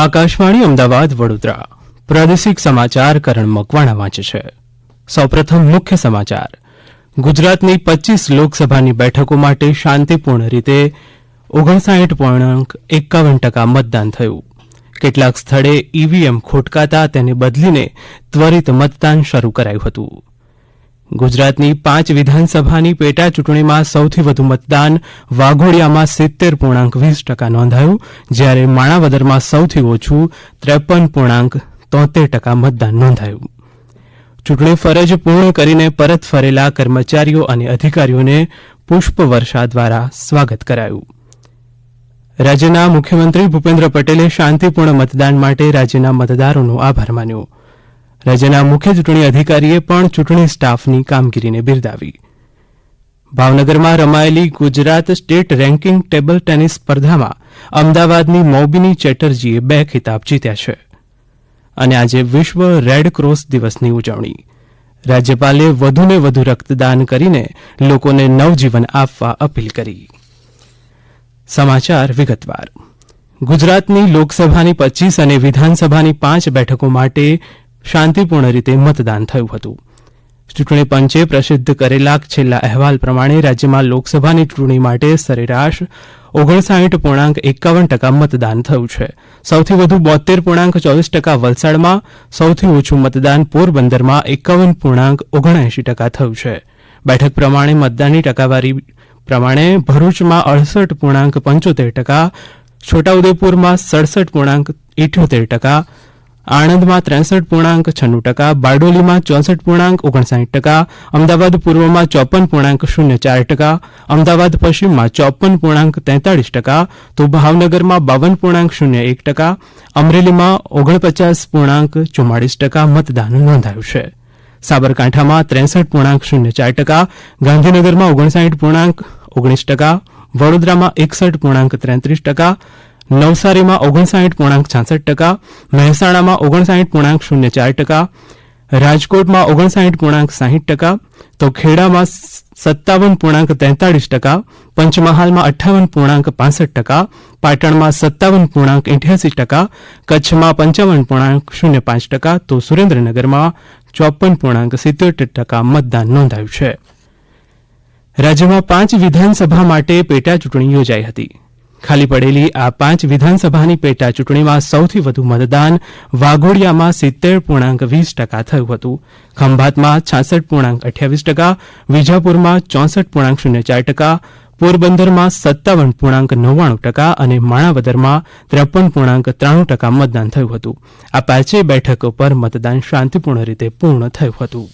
આકાશવાણી અમદાવાદ વડોદરા. પ્રાદેશિક સમાચાર કરણ મકવાણા વાંચે છે. સૌપ્રથમ મુખ્ય સમાચાર. ગુજરાતની પચીસ લોકસભાની બેઠકો માટે શાંતિપૂર્ણ રીતે ઓગણસાઠ પૂર્ણાંક એકાવન ટકા મતદાન થયું. કેટલાક સ્થળે ઈવીએમ ખોટકાતા તેને બદલીને ત્વરિત મતદાન શરૂ કરાયું હતું. ગુજરાતની પાંચ વિધાનસભાની પેટા ચૂંટણીમાં સૌથી વધુ મતદાન વાઘોડિયામાં સિત્તેર પૂર્ણાંક વીસ ટકા નોંધાયું, જ્યારે માણાવદરમાં સૌથી ઓછું ત્રેપન પૂર્ણાંક તોતેર ટકા મતદાન નોંધાયું. ચૂંટણી ફરજ પૂર્ણ કરીને પરત ફરેલા કર્મચારીઓ અને અધિકારીઓને પુષ્પવર્ષા દ્વારા સ્વાગત કરાયું. રાજ્યના મુખ્યમંત્રી ભૂપેન્દ્ર પટેલે શાંતિપૂર્ણ મતદાન માટે રાજ્યના મતદારોનો આભાર માન્યો. રાજ્યના મુખ્ય ચૂંટણી અધિકારીએ પણ ચૂંટણી સ્ટાફની કામગીરીને બિરદાવી. ભાવનગરમાં રમાયેલી Gujarat state ranking table tennis સ્પર્ધામાં અમદાવાદની મોબીની ચેટર્જીએ બે ખિતાબ જીત્યા છે. અને આજે વિશ્વ રેડ ક્રોસ દિવસની ઉજવણી. રાજ્યપાલે વધુને વધુ રક્તદાન કરીને લોકોને નવજીવન આપવા અપીલ કરી. સમાચાર વિગતવાર. ગુજરાતની લોકસભાની પચીસ અને વિધાનસભાની પાંચ બેઠકો માટે શાંતિપૂર્ણ રીતે મતદાન થયું હતું. ચૂંટણી પંચે પ્રસિદ્ધ કરેલા છેલ્લા અહેવાલ પ્રમાણે રાજ્યમાં લોકસભાની ચૂંટણી માટે સરેરાશ ઓગણસાઠ પૂર્ણાંક એકાવન ટકા મતદાન થયું છે. સૌથી વધુ બોતેર પૂર્ણાંક ચોવીસ ટકા વલસાડમાં, સૌથી ઓછું મતદાન પોરબંદરમાં એકાવન પૂર્ણાંક ઓગણએંશી ટકા થયું છે. બેઠક પ્રમાણે મતદાનની ટકાવારી પ્રમાણે ભરૂચમાં અડસઠ પૂર્ણાંક પંચોતેર ટકા, છોટાઉદેપુરમાં સડસઠ પૂર્ણાંક ઇઠ્યોતેર ટકા આણંદમાં ત્રેસઠ પૂર્ણાંક છન્નું ટકા, બારડોલીમાં ચોસઠ પૂર્ણાંક ઓગણસાઠ ટકા, અમદાવાદ પૂર્વમાં ચોપન પૂર્ણાંક શૂન્ય ચાર ટકા, અમદાવાદ પશ્ચિમમાં ચોપન પૂર્ણાંક તેતાળીસ ટકા, તો ભાવનગરમાં બાવન પૂર્ણાંક શૂન્ય એક ટકા, અમરેલીમાં ઓગણપચાસ પૂર્ણાંક ચુમ્માળીસ ટકા મતદાન નોંધાયું છે. સાબરકાંઠામાં ત્રેસઠ પૂર્ણાંક શૂન્ય ચાર ટકા, ગાંધીનગરમાં ઓગણસાઠ પૂર્ણાંક ઓગણીસ ટકા, વડોદરામાં એકસઠ પૂર્ણાંક ત્રેત્રીસ ટકા નવસારીમાં ઓગણસાઠ પૂર્ણાંક છાસઠ ટકા, મહેસાણામાં ઓગણસાઠ પૂર્ણાંક શૂન્ય ચાર ટકા, રાજકોટમાં ઓગણસાઠ પૂર્ણાંક સાહીઠ ટકા, તો ખેડામાં સત્તાવન પૂર્ણાંક તેતાળીસ ટકા, પંચમહાલમાં અઠ્ઠાવન પૂર્ણાંક પાસઠ ટકા, પાટણમાં સત્તાવન પૂર્ણાંક ઇઠ્યાસી ટકા, કચ્છમાં પંચાવન પૂર્ણાંક શૂન્ય પાંચ ટકા, તો સુરેન્દ્રનગરમાં ચોપન પૂર્ણાંક સિત્યોતેર ટકા મતદાન નોંધાયું છે. રાજ્યમાં પાંચ વિધાનસભા માટે પેટા ચૂંટણી યોજાઈ હતી. ખાલી પડેલી આ પાંચ વિધાનસભાની પેટા ચૂંટણીમાં સૌથી વધુ મતદાન વાઘોડિયામાં સિત્તેર પૂર્ણાંક વીસ ટકા થયું હતું. ખંભાતમાં છાસઠ પૂર્ણાંક અઠ્યાવીસ ટકા, વિજાપુરમાં ચોસઠ પૂર્ણાંક શૂન્ય ચાર ટકા, પોરબંદરમાં સત્તાવન પૂર્ણાંક નવ્વાણું ટકા અને માણાવદરમાં ત્રેપન પૂર્ણાંક ત્રાણું ટકા મતદાન થયું હતું. આ પાંચેય બેઠકો પર મતદાન શાંતિપૂર્ણ રીતે પૂર્ણ થયું હતું.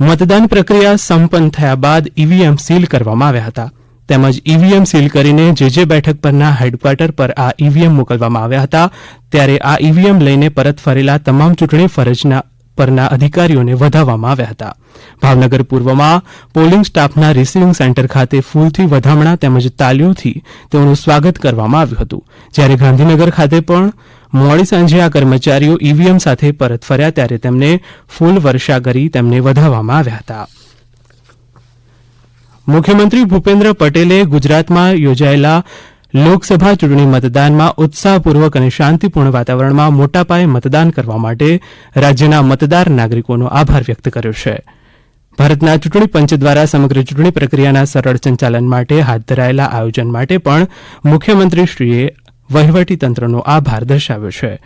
મતદાન પ્રક્રિયા સંપન્ન થયા બાદ ઈવીએમ સીલ કરવામાં આવ્યા હતા. તેમજ ઈવીએમ સીલ કરીને જે જે બેઠક પરના હેડક્વાર્ટર પર આ ઈવીએમ મોકલવામાં આવ્યા હતા, ત્યારે આ ઈવીએમ લઈને પરત ફરેલા તમામ ચૂંટણી ફરજના પરના અધિકારીઓને વધાવવામાં આવ્યા હતા. ભાવનગર પૂર્વમાં પોલિંગ સ્ટાફના રિસીવિંગ સેન્ટર ખાતે ફૂલથી વધામણા તેમજ તાલીઓથી તેઓનું સ્વાગત કરવામાં આવ્યું હતું. જ્યારે ગાંધીનગર ખાતે પણ મોડી સાંજે આ કર્મચારીઓ ઈવીએમ સાથે પરત ફર્યા ત્યારે તેમને ફૂલ વર્ષા કરી તેમને વધાવવામાં આવ્યા હતા. મુખ્યમંત્રી ભૂપેન્દ્ર પટેલે ગુજરાતમાં યોજાયેલા લોકસભા ચૂંટણી મતદાનમાં ઉત્સાહપૂર્વક અને શાંતિપૂર્ણ વાતાવરણમાં મોટા પાયે મતદાન કરવા માટે રાજ્યના મતદાર નાગરિકોનો આભાર વ્યક્ત કર્યો છે. ભારતના ચૂંટણી પંચ દ્વારા સમગ્ર ચૂંટણી પ્રક્રિયાના સરળ સંચાલન માટે હાથ ધરાયેલા આયોજન માટે પણ મુખ્યમંત્રીશ્રીએ વહીવટીતંત્રનો આભાર દર્શાવ્યો છે.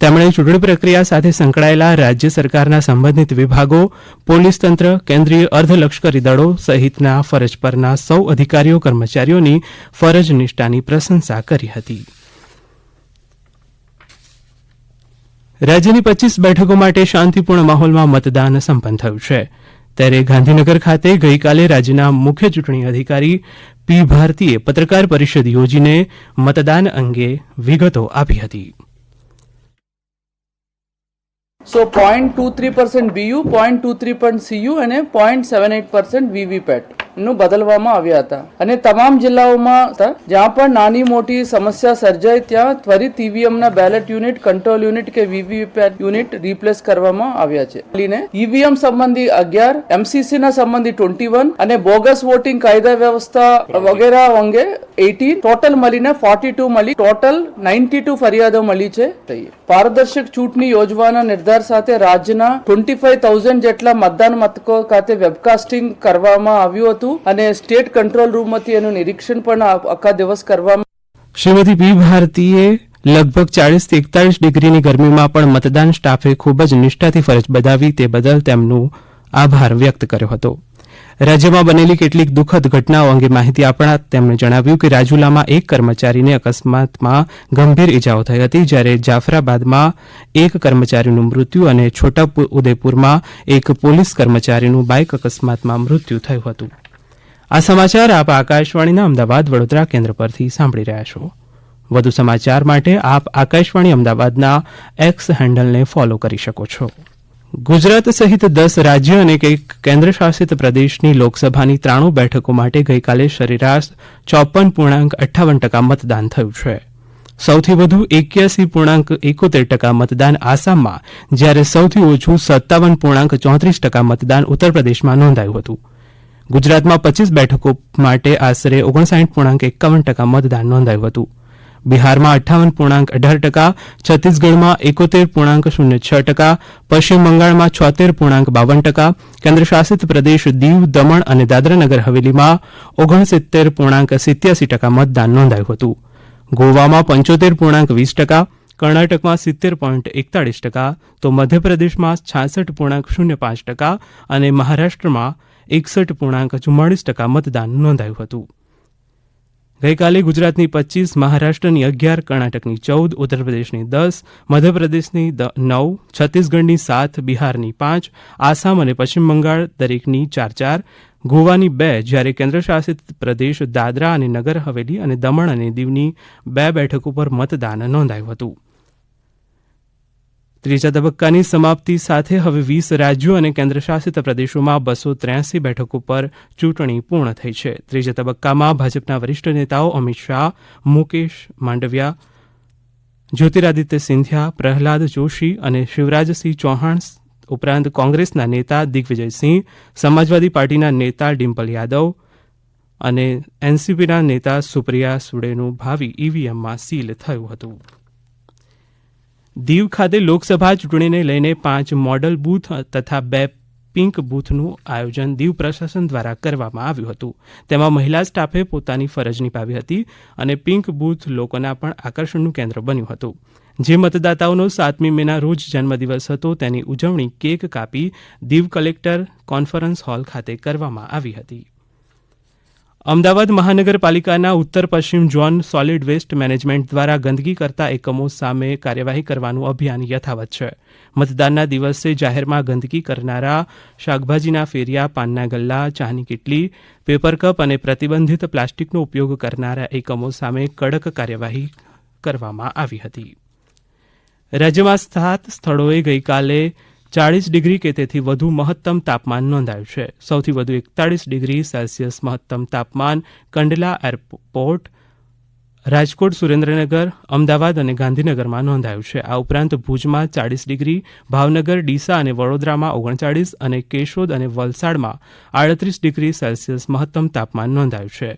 તેમણે ચૂંટણી પ્રક્રિયા સાથે સંકળાયેલા રાજ્ય સરકારના સંબંધિત વિભાગો, પોલીસ તંત્ર, કેન્દ્રીય અર્ધલશ્કરી દળો સહિતના ફરજ પરના સૌ અધિકારીઓ, કર્મચારીઓની ફરજ નિષ્ઠાની પ્રશંસા કરી હતી. રાજ્યની પચીસ બેઠકો માટે શાંતિપૂર્ણ માહોલમાં મતદાન સંપન્ન થયું છે. ત્યારે ગાંધીનગર ખાતે ગઈકાલે રાજ્યના મુખ્ય ચૂંટણી અધિકારી પી ભારતીએ પત્રકાર પરિષદ યોજીને મતદાન અંગે વિગતો આપી હતી. So point two three percent BU point two three percent CU అనే point seven eight percent VVPAT નું બદલવામાં આવ્યા હતા. અને તમામ જિલ્લાઓમાં જ્યાં પણ નાની મોટી સમસ્યા સર્જાય, ત્યાં ત્વરિત ઈવીએમ ના બેલેટ યુનિટ, કંટ્રોલ યુનિટ કે વીવીપેટ યુનિટ રિપ્લેસ કરવામાં આવ્યા છે. ઈવીએમ સંબંધી અગિયાર એમસીસી ના સંબંધી ટ્વેન્ટી વન અને બોગસ વોટિંગ કાયદા વ્યવસ્થા વગેરે અંગે એટીન ટોટલ મળીને ફોર્ટી ટુ મળી. ટોટલ નાઇન્ટી ટુ ફરિયાદો મળી છે. પારદર્શક ચૂંટણી યોજવાના નિર્ધાર સાથે રાજ્યના ટ્વેન્ટી ફાઈવ થાઉઝન્ડ જેટલા મતદાન મથકો ખાતે વેબકાસ્ટિંગ કરવામાં આવ્યું હતું. અને સ્ટેટ કંટ્રોલ રૂમમાંથી એનું નિરીક્ષણ પણ આખા દિવસ કરવામાં શ્રીમતી પી ભારતીએ લગભગ ચાળીસથી એકતાળીસ ડિગ્રીની ગરમીમાં પણ મતદાન સ્ટાફે ખૂબ જ નિષ્ઠાથી ફરજ બજાવી તે બદલ તેમનું આભાર વ્યક્ત કર્યો હતો. રાજ્યમાં બનેલી કેટલીક દુઃખદ ઘટનાઓ અંગે માહિતી આપતા તેમણે જણાવ્યું કે રાજુલામાં એક કર્મચારીને અકસ્માતમાં ગંભીર ઇજાઓ થઈ હતી જ્યારે જાફરાબાદમાં એક કર્મચારીનું મૃત્યુ અને છોટા ઉદેપુરમાં એક પોલીસ કર્મચારીનું બાઇક અકસ્માતમાં મૃત્યુ થયું હતું. આ સમાચાર આપ આકાશવાણીના અમદાવાદ વડોદરા કેન્દ્ર પરથી સાંભળી રહ્યા છો. વધુ સમાચાર માટે આપ આકાશવાણી અમદાવાદના એક્સ હેન્ડલને ફોલો કરી શકો છો. ગુજરાત સહિત દસ રાજ્ય અને એક કેન્દ્રશાસિત પ્રદેશની લોકસભાની ત્રાણું બેઠકો માટે ગઈકાલે સરેરાશ ચોપન પૂર્ણાંક અઠ્ઠાવન ટકા મતદાન થયું છે. સૌથી વધુ એક્યાસી પૂર્ણાંક એકોતેર ટકા મતદાન આસામમાં, જ્યારે સૌથી ઓછું સત્તાવન પૂર્ણાંક ચોત્રીસ ટકા મતદાન ઉત્તર પ્રદેશમાં નોંધાયું હતું. ગુજરાતમાં પચીસ બેઠકો માટે આશરે ઓગણસાઠ પૂર્ણાંક એકાવન ટકા મતદાન નોંધાયું હતું. બિહારમાં અઠ્ઠાવન પૂર્ણાંક અઢાર ટકા, છત્તીસગઢમાં એકોતેર પૂર્ણાંક શૂન્ય છ ટકા, પશ્ચિમ બંગાળમાં છોતેર પૂર્ણાંક બાવન ટકા, કેન્દ્રશાસિત પ્રદેશ દીવ, દમણ અને દાદરાનગર હવેલીમાં ઓગણસિત્તેર પૂર્ણાંક સિત્યાસી ટકા મતદાન નોંધાયું હતું. ગોવામાં પંચોતેર પૂર્ણાંક વીસ ટકા, કર્ણાટકમાં સિત્તેર પોઈન્ટ એકતાળીસ ટકા, તો મધ્યપ્રદેશમાં છાસઠ પૂર્ણાંક શૂન્ય પાંચ ટકા અને મહારાષ્ટ્રમાં એકસઠ પૂર્ણાંક ચુમ્માળીસ ટકા મતદાન નોંધાયું હતું. ગઈકાલે ગુજરાતની પચીસ, મહારાષ્ટ્રની અગિયાર, કર્ણાટકની ચૌદ ઉત્તર પ્રદેશની દસ, મધ્યપ્રદેશની નવ, છત્તીસગઢની સાત, બિહારની પાંચ, આસામ અને પશ્ચિમ બંગાળ દરેકની ચાર ચાર, ગોવાની બે જ્યારે કેન્દ્રશાસિત પ્રદેશ દાદરા અને નગર હવેલી અને દમણ અને દીવની બે બેઠકો પર મતદાન નોંધાયું હતું. ત્રીજા તબક્કાની સમાપ્તિ સાથે હવે વીસ રાજ્યો અને કેન્દ્રશાસિત પ્રદેશોમાં બસો ત્ર્યાસી બેઠકો પર ચૂંટણી પૂર્ણ થઈ છે. ત્રીજા તબક્કામાં ભાજપના વરિષ્ઠ નેતાઓ અમિત શાહ, મુકેશ માંડવિયા, જ્યોતિરાદિત્ય સિંધિયા, પ્રહલાદ જોશી અને શિવરાજસિંહ ચૌહાણ ઉપરાંત કોંગ્રેસના નેતા દિગ્વિજયસિંહ સમાજવાદી પાર્ટીના નેતા ડિમ્પલ યાદવ અને એનસીપીના નેતા સુપ્રિયા સુડેનું ભાવિ ઈવીએમમાં સીલ થયું હતું. દીવ ખાતે લોકસભા ચૂંટણીને લઈને પાંચ મોડલ બૂથ તથા બે પિંક બૂથનું આયોજન દીવ પ્રશાસન દ્વારા કરવામાં આવ્યું હતું. તેમાં મહિલા સ્ટાફે પોતાની ફરજ નિભાવી હતી અને પિંક બૂથ લોકોના પણ આકર્ષણનું કેન્દ્ર બન્યું હતું. જે મતદાતાઓનો સાતમી મેના રોજ જન્મદિવસ હતો, તેની ઉજવણી કેક કાપી દીવ કલેક્ટર કોન્ફરન્સ હોલ ખાતે કરવામાં આવી હતી. અમદાવાદ મહાનગરપાલિકાના ઉત્તર પશ્ચિમ ઝોન સોલિડ વેસ્ટ મેનેજમેન્ટ દ્વારા ગંદકી કરતા એકમો સામે કાર્યવાહી કરવાનું અભિયાન યથાવત છે. મતદાનના દિવસે જાહેરમાં ગંદકી કરનારા શાકભાજીના ફેરિયા, પાનના ગલ્લા, ચાની કીટલી, પેપર કપ અને પ્રતિબંધિત પ્લાસ્ટિકનો ઉપયોગ કરનારા એકમો સામે કડક કાર્યવાહી કરવામાં આવી હતી. રાજ્યમાં સાત સ્થળોએ ગઈકાલે ચાળીસ ડિગ્રી કે તેથી વધુ મહત્તમ તાપમાન નોંધાયું છે. સૌથી વધુ એકતાળીસ ડિગ્રી સેલ્સિયસ મહત્તમ તાપમાન કંડલા એરપોર્ટ, રાજકોટ, સુરેન્દ્રનગર, અમદાવાદ અને ગાંધીનગરમાં નોંધાયું છે. આ ઉપરાંત ભુજમાં ચાળીસ ડિગ્રી, ભાવનગર, ડીસા અને વડોદરામાં ઓગણચાળીસ અને કેશોદ અને વલસાડમાં આડત્રીસ ડિગ્રી સેલ્સિયસ મહત્તમ તાપમાન નોંધાયું છે.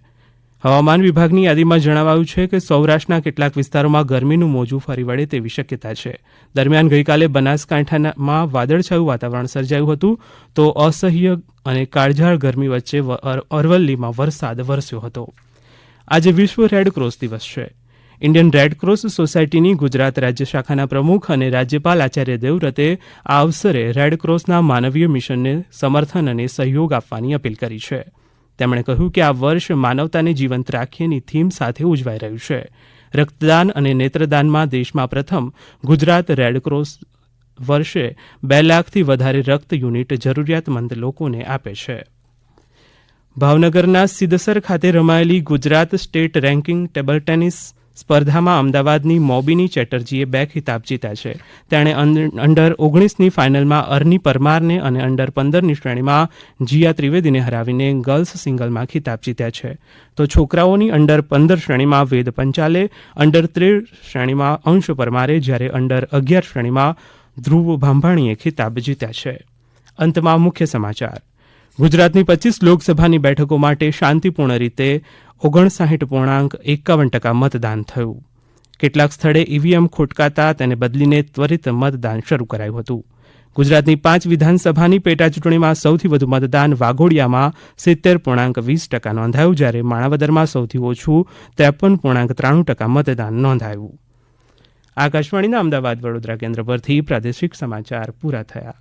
હવામાન વિભાગની યાદીમાં જણાવાયું છે કે સૌરાષ્ટ્રના કેટલાક વિસ્તારોમાં ગરમીનું મોજું ફરી વળે તેવી શક્યતા છે. દરમિયાન ગઈકાલે બનાસકાંઠામાં વાદળછાયું વાતાવરણ સર્જાયું હતું. તો અસહ્ય અને કાળઝાળ ગરમી વચ્ચે અરવલ્લીમાં વરસાદ વરસ્યો હતો. આજે વિશ્વ રેડ ક્રોસ દિવસ છે. ઇન્ડિયન રેડ ક્રોસ સોસાયટીની ગુજરાત રાજ્ય શાખાના પ્રમુખ અને રાજ્યપાલ આચાર્ય દેવવ્રતે આ અવસરે રેડ ક્રોસના માનવીય મિશનને સમર્થન અને સહયોગ આપવાની અપીલ કરી છે. તેમણે કહ્યું કે આ વર્ષ માનવતાને જીવંત રાખીએની થીમ સાથે ઉજવાઈ રહ્યું છે. રક્તદાન અને નેત્રદાનમાં દેશમાં પ્રથમ ગુજરાત રેડક્રોસ વર્ષે બે લાખથી વધારે રક્ત યુનિટ જરૂરિયાતમંદ લોકોને આપે છે. ભાવનગરના સિદ્ધસર ખાતે રમાયેલી Gujarat state ranking table tennis સ્પર્ધામાં અમદાવાદની મોબીની ચેટર્જીએ બે ખિતાબ જીત્યા છે. તેણે અંડર ઓગણીસની ફાઇનલમાં અર્ની પરમારને અને અંડર પંદરની શ્રેણીમાં જીયા ત્રિવેદીને હરાવીને ગર્લ્સ સિંગલમાં ખિતાબ જીત્યા છે. તો છોકરાઓની અંડર પંદર શ્રેણીમાં વેદ પંચાલે, અંડર તેર શ્રેણીમાં અંશ પરમારે, જ્યારે અંડર અગિયાર શ્રેણીમાં ધ્રુવ ભાંભાણીએ ખિતાબ જીત્યા છે. અંતમાં મુખ્ય સમાચાર. ગુજરાતની પચીસ લોકસભાની બેઠકો માટે શાંતિપૂર્ણ રીતે ઓગણસાઠ પૂર્ણાંક એકાવન ટકા મતદાન થયું. કેટલાક સ્થળે ઈવીએમ ખોટકાતા તેને બદલીને ત્વરિત મતદાન શરૂ કરાયું હતું. ગુજરાતની પાંચ વિધાનસભાની પેટાચૂંટણીમાં સૌથી વધુ મતદાન વાઘોડિયામાં સિત્તેર પૂર્ણાંક વીસ ટકા નોંધાયું, જ્યારે માણાવદરમાં સૌથી ઓછું ત્રેપન પૂર્ણાંક ત્રાણું ટકા મતદાન નોંધાયું. આકાશવાણીના અમદાવાદ વડોદરા કેન્દ્ર પરથી પ્રાદેશિક સમાચાર પૂરા થયા.